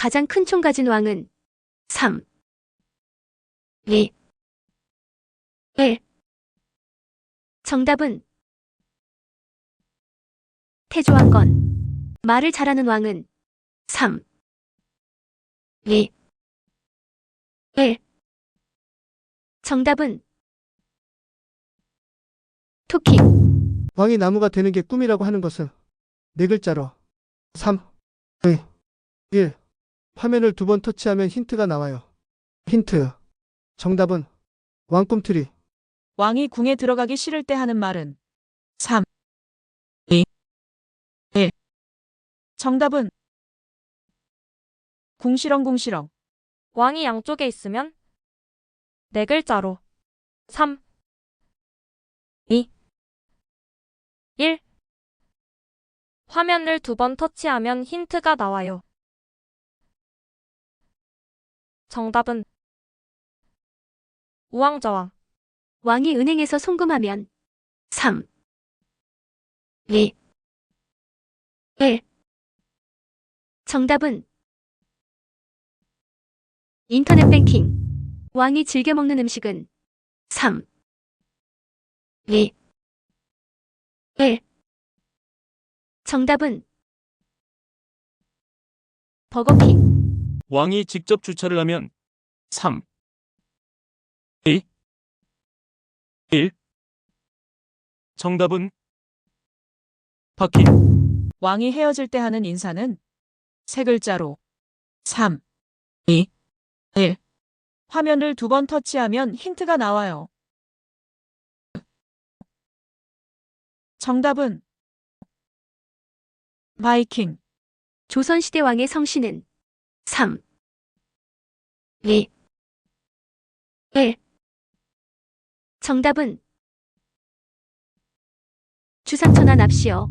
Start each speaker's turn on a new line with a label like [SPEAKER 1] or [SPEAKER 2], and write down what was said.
[SPEAKER 1] 가장 큰 총 가진 왕은 3, 2, 1. 정답은 태조왕건. 말을 잘하는 왕은 3, 2, 1. 정답은 토끼.
[SPEAKER 2] 왕이 나무가 되는 게 꿈이라고 하는 것은 네 글자로 3, 2, 1. 화면을 두 번 터치하면 힌트가 나와요. 힌트. 정답은 왕꿈틀이.
[SPEAKER 3] 왕이 궁에 들어가기 싫을 때 하는 말은 3, 2, 1. 정답은 궁시렁궁시렁.
[SPEAKER 4] 왕이 양쪽에 있으면 네 글자로 3, 2, 1. 화면을 두 번 터치하면 힌트가 나와요. 정답은 우왕좌왕.
[SPEAKER 1] 왕이 은행에서 송금하면 3, 2, 1. 정답은 인터넷 뱅킹. 왕이 즐겨 먹는 음식은 3, 2, 1. 정답은 버거킹.
[SPEAKER 5] 왕이 직접 주차를 하면 3, 2, 1. 정답은 바퀴.
[SPEAKER 3] 왕이 헤어질 때 하는 인사는 세 글자로 3, 2, 1. 화면을 두 번 터치하면 힌트가 나와요. 정답은 바이킹.
[SPEAKER 1] 조선시대 왕의 성씨는 3, 2, 1. 정답은 주상천하 납시어.